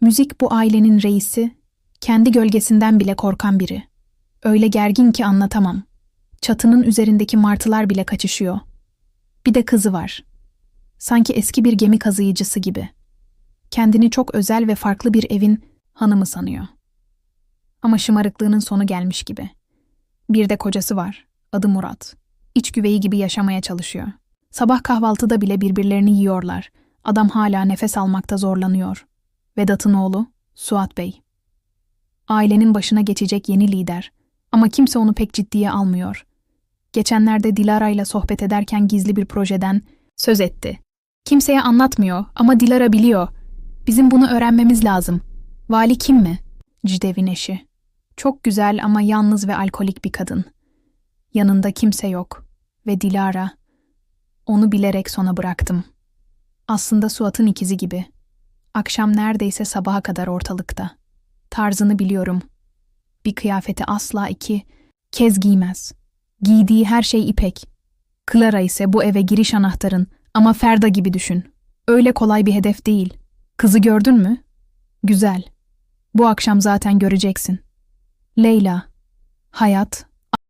Müzik bu ailenin reisi, kendi gölgesinden bile korkan biri. Öyle gergin ki anlatamam. Çatının üzerindeki martılar bile kaçışıyor. Bir de kızı var. Sanki eski bir gemi kazıyıcısı gibi. Kendini çok özel ve farklı bir evin hanımı sanıyor. Ama şımarıklığının sonu gelmiş gibi. Bir de kocası var. Adı Murat. İç güveyi gibi yaşamaya çalışıyor. Sabah kahvaltıda bile birbirlerini yiyorlar. Adam hala nefes almakta zorlanıyor. Vedat'ın oğlu Suat Bey. Ailenin başına geçecek yeni lider. Ama kimse onu pek ciddiye almıyor. Geçenlerde Dilara ile sohbet ederken gizli bir projeden söz etti. Kimseye anlatmıyor ama Dilara biliyor. Bizim bunu öğrenmemiz lazım. Vali kim mi? Cidev'in eşi. Çok güzel ama yalnız ve alkolik bir kadın. Yanında kimse yok. Ve Dilara. Onu bilerek sona bıraktım. Aslında Suat'ın ikizi gibi. Akşam neredeyse sabaha kadar ortalıkta. Tarzını biliyorum. Bir kıyafeti asla iki kez giymez. Giydiği her şey ipek. Clara ise bu eve giriş anahtarın ama Ferda gibi düşün. Öyle kolay bir hedef değil. Kızı gördün mü? Güzel. Bu akşam zaten göreceksin. Leyla. Hayat